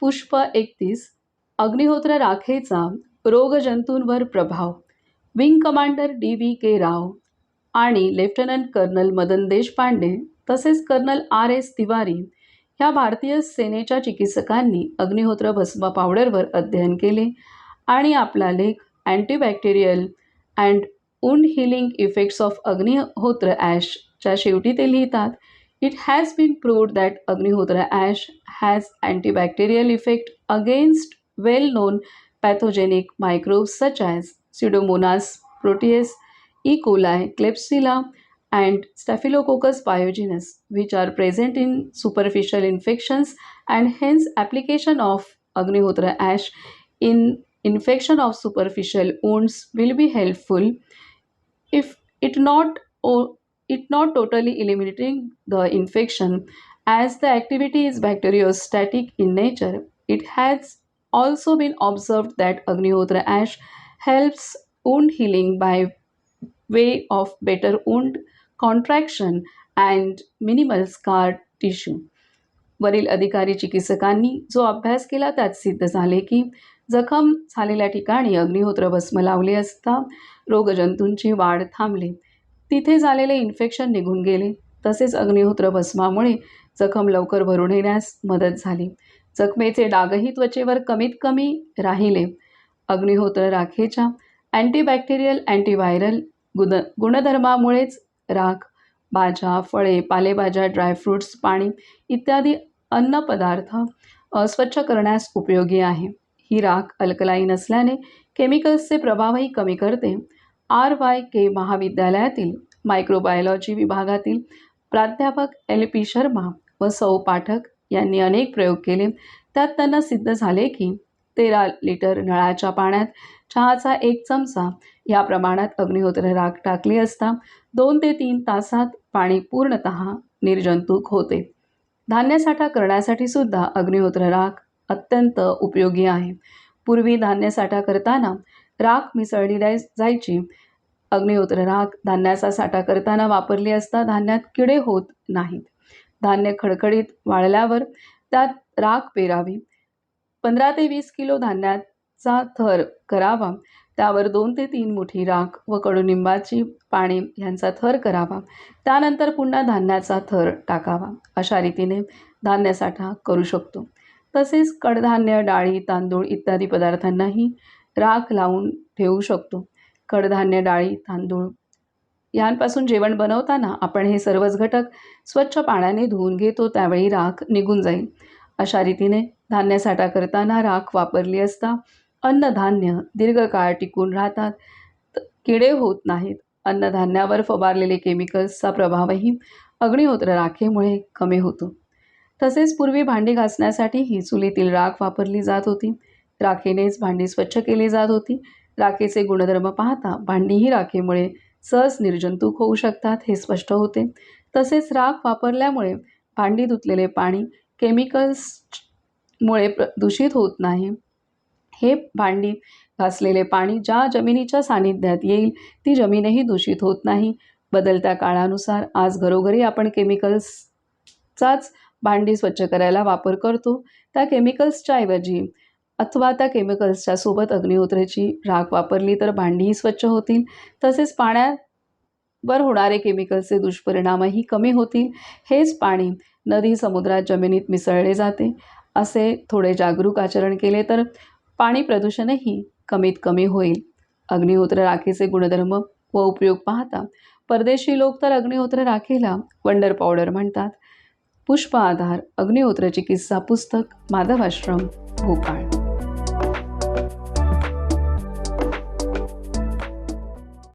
पुष्प एकतीस अग्निहोत्र राखेचा रोगजंतूंवर प्रभाव wing commander D V K Rao आणि लेफ्टनंट कर्नल मदन देशपांडे तसेच कर्नल आर एस तिवारी ह्या भारतीय सेनेच्या चिकित्सकांनी अग्निहोत्र भस्म पावडरवर अध्ययन केले आणि आपला लेख antibacterial and wound healing effects of Agnihotra ॲशच्या शेवटी ते लिहितात. It has been proved that Agnihotra ash has antibacterial effect against well-known pathogenic microbes such as Pseudomonas proteus, E. coli, Klebsiella and Staphylococcus pyogenes which are present in superficial infections and hence application of Agnihotra ash in infection of superficial wounds will be helpful if it not or it not totally eliminating the infection as the activity is bacteriostatic in nature it has also been observed that agnihotra ash helps wound healing by way of better wound contraction and minimal scar tissue वरील अधिकारी चिकित्सकांनी जो अभ्यास केला त्यात सिद्ध झाले की जखम झालेल्या ठिकाणी अग्निहोत्र भस्म लावले असता रोगजंतूंची वाढ थांबली तिथे झालेले इन्फेक्शन निघून गेले. तसेच अग्निहोत्र भस्मामुळे जखम लवकर भरून येण्यास मदत झाली. जखमेचे डागही त्वचेवर कमीत कमी राहिले. अग्निहोत्र राखेच्या अँटीबॅक्टेरियल अँटीव्हायरल गुण गुणधर्मामुळेच राख भाज्या फळे पालेभाज्या ड्रायफ्रूट्स पाणी इत्यादी अन्नपदार्थ अस्वच्छ करण्यास उपयोगी आहे. ही राख अल्कलाईन असल्याने केमिकल्सचे प्रभावही कमी करते. आर वाय के महाविद्यालयातील मायक्रोबायोलॉजी विभागातील प्राध्यापक एल पी शर्मा व सौ पाठक यांनी अनेक प्रयोग केले. त्यात त्यांना सिद्ध झाले की तेरा लिटर नळाच्या पाण्यात चहाचा एक चमचा या प्रमाणात अग्निहोत्र राख टाकली असता दोन ते तीन तासात पाणी पूर्णत निर्जंतुक होते. धान्यसाठा करण्यासाठी सुद्धा अग्निहोत्र राख अत्यंत उपयोगी आहे. पूर्वी धान्यसाठा करताना राख मिसळली जाय जायची. अग्निहोत्र राख धान्याचा साठा करताना वापरली असता धान्यात किडे होत नाहीत. धान्य खडखडीत वाळल्यावर त्यात राख पेरावी. पंधरा ते वीस किलो धान्याचा थर करावा. त्यावर दोन ते तीन मुठी राख व कडुनिंबाची पाने ह्यांचा थर करावा. त्यानंतर पुन्हा धान्याचा थर टाकावा. अशा रीतीने धान्यसाठा करू शकतो. तसेच कडधान्य डाळी तांदूळ इत्यादी पदार्थांनाही राख लावून ठेवू शकतो. कडधान्य डाळी तांदूळ यांपासून जेवण बनवताना आपण हे सर्वच घटक स्वच्छ पाण्याने धुवून घेतो त्यावेळी राख निघून जाईल. अशा रीतीने धान्यसाठा करताना राख वापरली असता अन्नधान्य दीर्घकाळ टिकून राहतात. किडे होत नाहीत. अन्नधान्यावर फवारलेले केमिकल्सचा प्रभावही अग्निहोत्र राखेमुळे कमी होतो. तसेच पूर्वी भांडी घासण्यासाठीही चुलीतील राख वापरली जात होती. राखेनेच भांडी स्वच्छ केली जात होती. राखेचे गुणधर्म पाहता भांडीही राखेमुळे सहज निर्जंतुक होऊ शकतात हे स्पष्ट होते. तसेच राख वापरल्यामुळे भांडी धुतलेले पाणी केमिकल्समुळे प्र दूषित होत नाही. हे भांडी घासलेले पाणी ज्या जमिनीच्या सानिध्यात येईल ती जमीनही दूषित होत नाही. बदलत्या काळानुसार आज घरोघरी आपण केमिकल्सचाच भांडी स्वच्छ करायला वापर करतो. त्या केमिकल्सच्या ऐवजी अथवा त्या केमिकल्सच्या सोबत अग्निहोत्रेची राख वापरली तर भांडीही स्वच्छ होतील. तसेच पाण्यावर होणारे केमिकल्सचे दुष्परिणामही कमी होतील. हेच पाणी नदी समुद्रात जमिनीत मिसळले जाते. असे थोडे जागरूक आचरण केले तर पाणी प्रदूषणही कमीत कमी होईल. अग्निहोत्र राखेचे गुणधर्म व उपयोग पाहता परदेशी लोक तर अग्निहोत्र राखेला वंडर पावडर म्हणतात. पुष्प आधार अग्निहोत्र चिकित्सा पुस्तक माधव आश्रम भोपाळ.